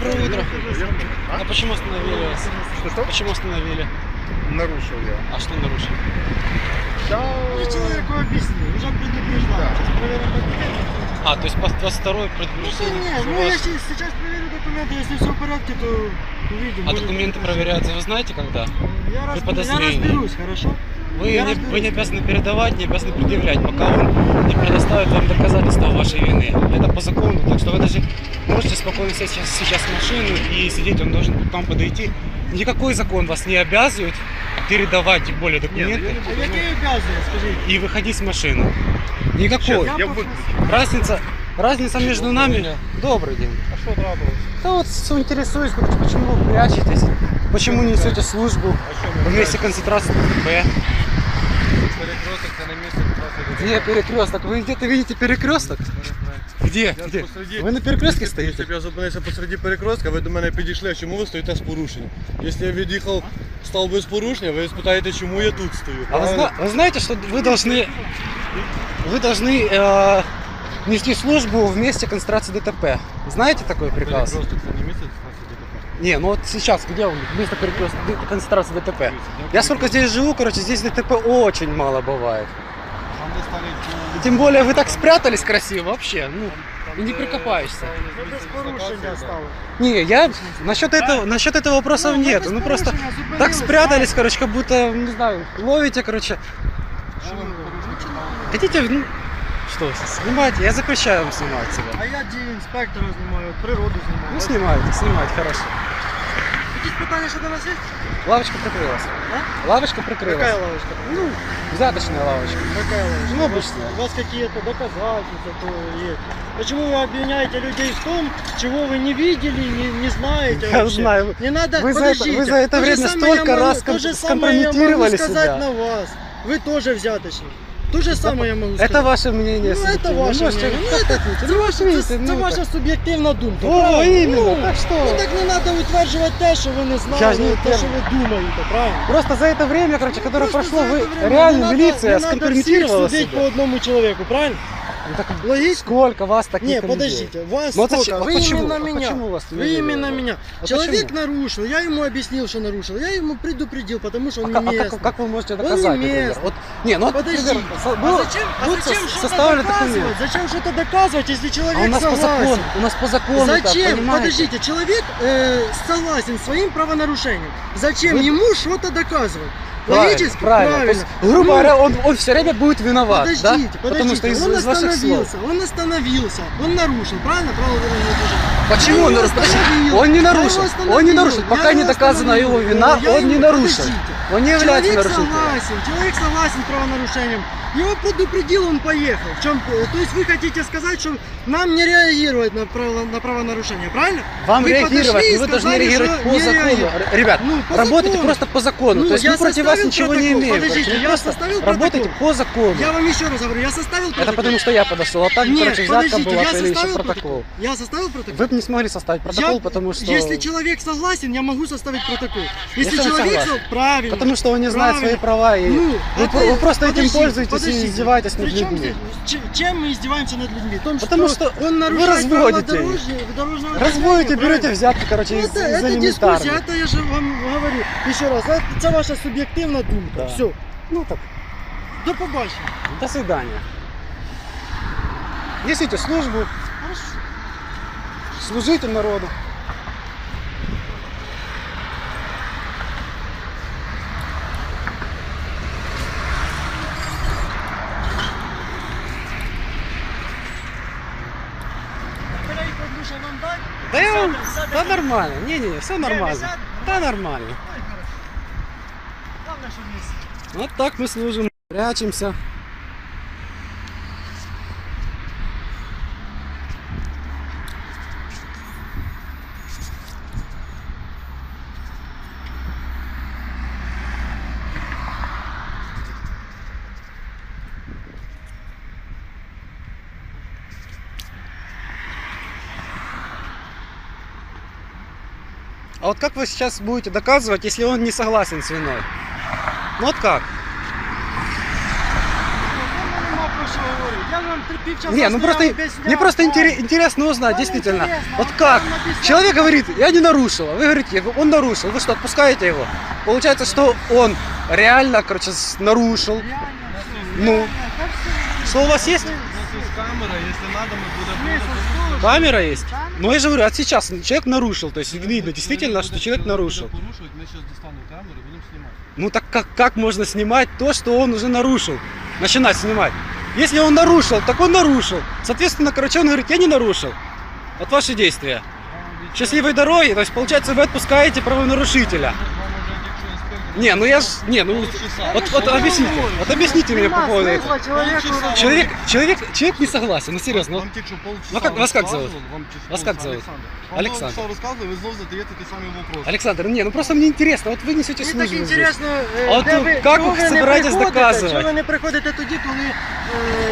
Доброе утро. А? А почему остановили вас? Что-что? Почему остановили? Нарушил я. А что нарушили? Да. Я человеку объяснил, уже предупреждал. Да. Сейчас проверим документы. А, то есть по 22 Ну, предупреждение, нет, что ну вас- если сейчас проверю документы, если все в порядке, то увидим. А документы проверяются, вы знаете когда? Я, разб- я разберусь, хорошо? Вы Я не, вы не обязаны передавать, не обязаны предъявлять, пока он не предоставит вам доказательства вашей вины. Это по закону, так что вы даже можете спокойно сесть сейчас, сейчас в машину и сидеть, он должен к вам подойти. Никакой закон вас не обязывает передавать, тем более документы, я не буду. обязанности, скажите? и выходить с машины. Никакой. Я. Разница, разница между нами... Добрый день. А что трапилось? Да вот интересуюсь, почему вы прячетесь, почему не несете службу в месте концентрации ДТП. Перекресток це на місце трасси. Где перекресток? Вы где-то видите перекресток? Где? Я Где? посреди- Вы на перекрестке Якщо стоите? б я зупинився посереді перекрестка, ви до мене підійшли, а чому ви стоїте з порушенням? Якщо я від'їхав, став без порушення, ви спитаєте, чому я тут стою. А вы, правильно? зна- вы знаете, что вы должны, вы должны э, нести службу в месте концентрации ДТП? Знаете такой приказ? Перекресток це не місце трасси ДТП. Не, ну вот сейчас где он? Место перекрестка, д- концентрации ДТП. Я сколько здесь живу, короче, здесь ДТП очень мало бывает. Тем более вы так спрятались красиво вообще, ну, и не прикопаешься. Стали. Не, я насчет этого, насчет этого вопросов Ну, нет. Ну просто зупинились, так спрятались, короче, как будто, не знаю, ловите, короче. Хотите, ну, что, снимайте, я запрещаю вам снимать себя. А я дію інспектора знімаю, природу знімаю. Ну, снимайте, снимайте, хорошо. Якісь питання ще до нас є? Лавочка прикрылась. Лавочка Какая прикрылась. лавочка? Ну, взяточная лавочка. Какая лавочка? Ну, У вас- обычная. У вас какие-то доказательства то есть. Почему вы обвиняете людей в том, чего вы не видели, не, не знаете Я вообще? знаю. Не надо, Вы за это- подождите. вы за это То же время самое я столько могу- раз То же ском- самое я могу скомпрометировали сказать себя. на вас. Вы тоже взяточник. То же самое я могу сказать. Это ваше мнение. Ну, это субъективное. ваше Можете мнение. Ну, как это, хотите. це, Ну, ваше, видите, це, це ну, ваша так. суб'єктивна думка. О, правильно? іменно, Ну, так що? Ну так не треба утверджувати те, що ви не Я ж знали, не те, що ви думаєте, правильно? Просто за это время, короче, которое Просто прошло, за вы это время реально не надо- милиция не надо скомпрометировала всех судить по себя. одному человеку, правильно? Ну, так Логично? сколько вас таких Не, людей? подождите, вас Ну, а сколько? а Вы почему? именно А меня. почему вас Вы не именно вывели? меня. А Человек почему? нарушил, я ему объяснил, что нарушил. Я ему предупредил, потому что А, он как, не а местный. как, как вы можете Он доказать, не например? Вот, не, ну Подожди, например, а зачем, а зачем что-то доказывать? Зачем что-то доказывать, если человек А у нас по согласен? закону, у нас по закону так, Зачем? понимаете? Подождите, человек э, согласен своим правонарушением. Зачем Вы- ему что-то доказывать? Правильно, Логически? правильно. То есть, грубо Ну, говоря, он, он все время будет виноват, Подождите, да? подождите. Потому что из, он из ваших слов. остановился, он остановился, он нарушил, правильно? Правила дорожного движения. Почему Я он нарушил? Он не нарушил. Он не нарушил. Пока не доказана его вина, Я он не нарушил. Подождите. Он не является Человек нарушителем. согласен, человек согласен с правонарушением. Его предупредил, он поехал. В чем, то есть вы хотите сказать, что нам не реагировать на, право, на правонарушение, правильно? Вам Вы реагировать, но вы должны реагировать по закону. Ребят, Ну, по работайте закону. просто по закону. Ну, То есть мы против вас составил ничего не протокол. имеем. Подождите, я составил работайте протокол. по закону. Я вам еще раз говорю, я составил протокол. Это потому что я подошел, а так, Нет, короче, взятка была я составил протокол. Я составил протокол. Вы бы не смогли составить протокол, Я- потому что... Если человек согласен, я могу составить протокол. Если, Если человек согласен. со- правильно. Потому что он не знает правильно. свои права, и Ну, вы, это- вы просто этим подождите, пользуетесь подождите. и издеваетесь над людьми. здесь- чем мы издеваемся над людьми? Том, Потому что, что он вы разводите дорожного- Разводите, берете взятки, короче, Ну, это, из это дискуссия, это я же вам говорю. Еще раз, это, це ваша суб'єктивна думка. Да. Все. Ну так, До побачення. до свидания. Несите службу, Хорошо. служите народу. Перейку душа вам дать? Да я вам, Сядем, сядем. да нормально, не-не, все нормально. Да нормально. Вот так мы служим, прячемся. А вот как вы сейчас будете доказывать, если он не согласен с виной? Ну вот как? Не, ну просто мне просто интересно узнать, действительно. интересно, Вот как? Человек говорит, я не нарушил. а Вы говорите, он нарушил. Вы что, отпускаете его? Получается, что он реально, короче, нарушил. Реально, Ну. реально. Что у вас есть? У нас є камера, якщо треба, ми будемо. Камера есть? Камера? Ну я же говорю, от сейчас человек нарушил. То есть видно действительно, что человек нарушил. Камеру знімати. Ну так как, как можно снимать то, что он уже нарушил? Начинать снимать. Если он нарушил, так он нарушил. Соответственно, короче, он говорит, я не нарушил. Вот ваши действия. Счастливой дороги, то есть, получается, вы отпускаете правонарушителя. Не, ну я ж... Не, ну... Вот, вот объясните, вот объясните мне по Нема поводу этого. смысла человеку Полчаса. работать. Человек, человек, человек не согласен, ну серьезно. вот Вам тільки що полчаса Ну, как- вас как зовут? розказували, вам тільки Вас що как зовут? Олександр. Вам Александр. полчаса розказували, ви знову задаєте ті самі вопроси. Александр, не, ну просто мне интересно, вот вы несете Мені службу так здесь. інтересно, е, А от де ви- ви, як чого ви ви не собираєтесь приходите, доказувати? Чого ви не приходите тоді, коли е,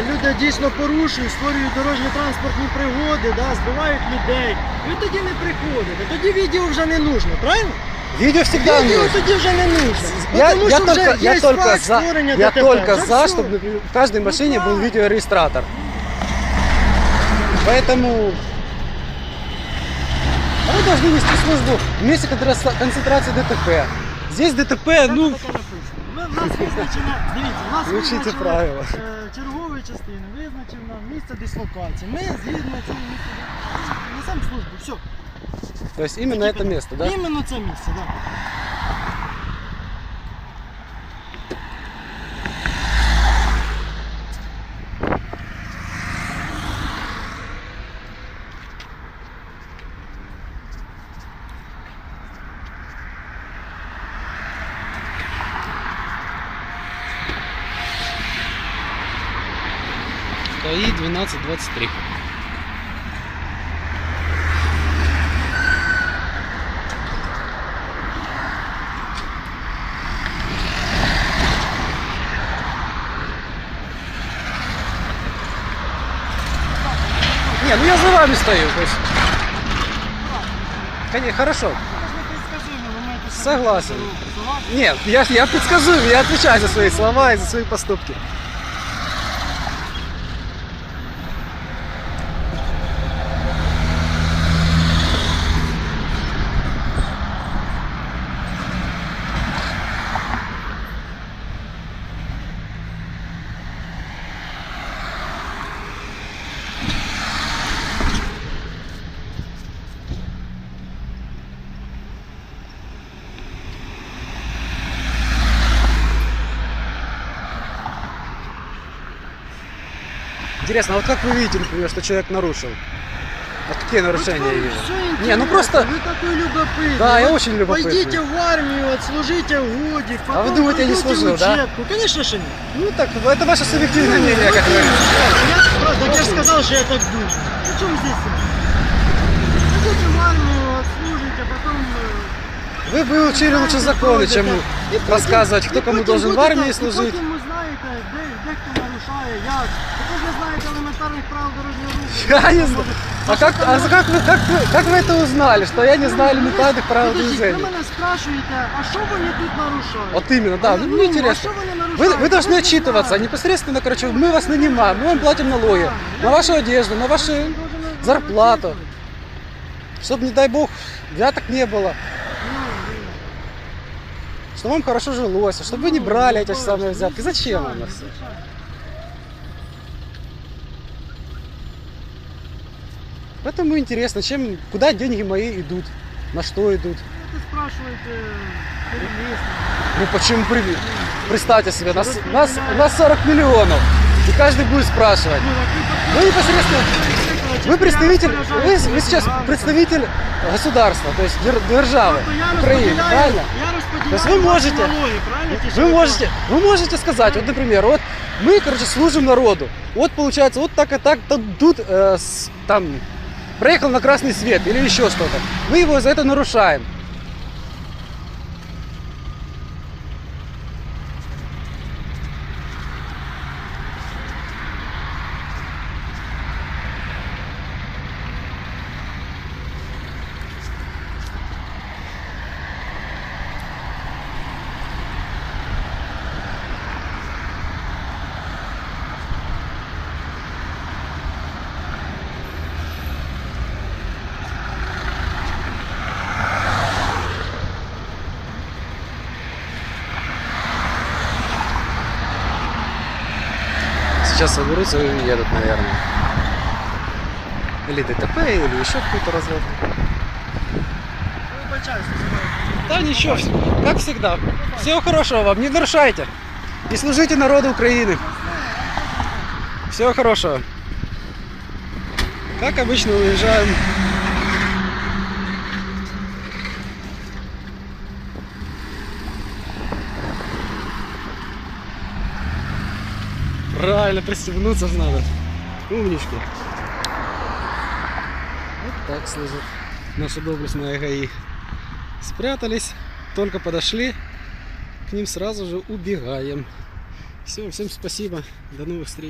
люди дійсно порушують, створюють дорожні транспортні пригоди, да, збивають людей. Ви тоді не приходите, тоді відео вже не нужно, правильно? Видео всегда Відео нужно. тоді вже не нужно. Я, Тому я що вже только, я є только факт за, створення я ДТП. только Вже за, все. чтобы например, в каждой машине был правильно. видеореєстратор. Поэтому а вы должны нести службу в месте контра- концентрации ДТП. Здесь ДТП, Де ну, таке написано? Ви- В нас визначено, дивіться, в нас Вивчіть визначено правила. е, чергової частини, визначено місце дислокації. Ми згідно цього місця дислокації несемо службу. Все. то есть именно это место, да? Іменно це місце, так. Да. КАИ 1223. Не, ну я за вами стою, то есть. Конечно, хорошо. Согласен. Нет, я, я предсказуем, я отвечаю за свои слова и за свои поступки. Интересно, а вот как вы видите, например, что человек нарушил? Вот какие нарушения Вот вам видели? всё Не, ну интересно, просто- Вы такой любопытный. Да, я Вот очень любопытный. Пойдите в армию, отслужите годик, А вы потом думаете, я не пройдете служил, да? учебку. Конечно же нет. Ну так, это ваше субъективное мнение, как говорится. Я, правда, я же сказал, что я так думаю. При чем здесь это? Пойдите в армию, отслужите, потом... э, Вы бы учили лучше законы, чем пройдете. И потім- рассказывать, кто і кому потім должен в будете- армии І служить. потім ви знаєте, де, де хто нарушає, як. Ви ж не знаєте елементарних правил дорожнього руху. Я не знаю. А как, а как, вы, как, вы, как вы это узнали, что я не знаю элементарных правил Подождіть, движения? Ви мене спрашуєте, а що вони тут нарушають? Вот именно, да, ну, мне а интересно. що вони Вы, нарушають? вы должны Я не отчитываться, знаю. непосредственно, короче, мы вас нанимаем, мы вам платим налоги, на вашу одежду, на вашу Він должен зарплату, отчитываться. чтобы, не дай бог, взяток не было, Ну, чтобы вам хорошо жилось, чтобы вы не ну, брали ну, эти же самые ну, взятки. Зачем вам звичайно, это все? Поэтому интересно, чем, куда деньги мои идут, на что идут. Это спрашиваете керівництво. Ну почему при... Представьте себе, нас, нас, у нас 40 миллионов, и каждый будет спрашивать. Ну, так ви Вы непосредственно, подписуєте, вы я представитель, розпоряджаюсь вы, вы сейчас фінансами. представитель государства, то есть дер- державы, Тобто я Украины, розподіляю- правильно? Я розподіляю То есть вы ваші можете- налоги, правильно? ті, що Вы ви можете, вы можете сказать, вот, например, вот мы, короче, служим народу. Вот получается, вот так и так, тут, тут, э, с- там проехал на красный свет или еще что-то. Мы его за это нарушаем. Сейчас соберутся и уедут, наверное. Или ДТП, или еще какой-то развод. Да ничего, как всегда. Всего хорошего вам, не нарушайте. И служите народу Украины. Всего хорошего. Как обычно уезжаем. Правильно, пристегнуться надо. Умнички. Вот так служат наши доблестные ГАИ. Спрятались, только подошли, к ним сразу же убегаем. Все, всем спасибо, до новых встреч.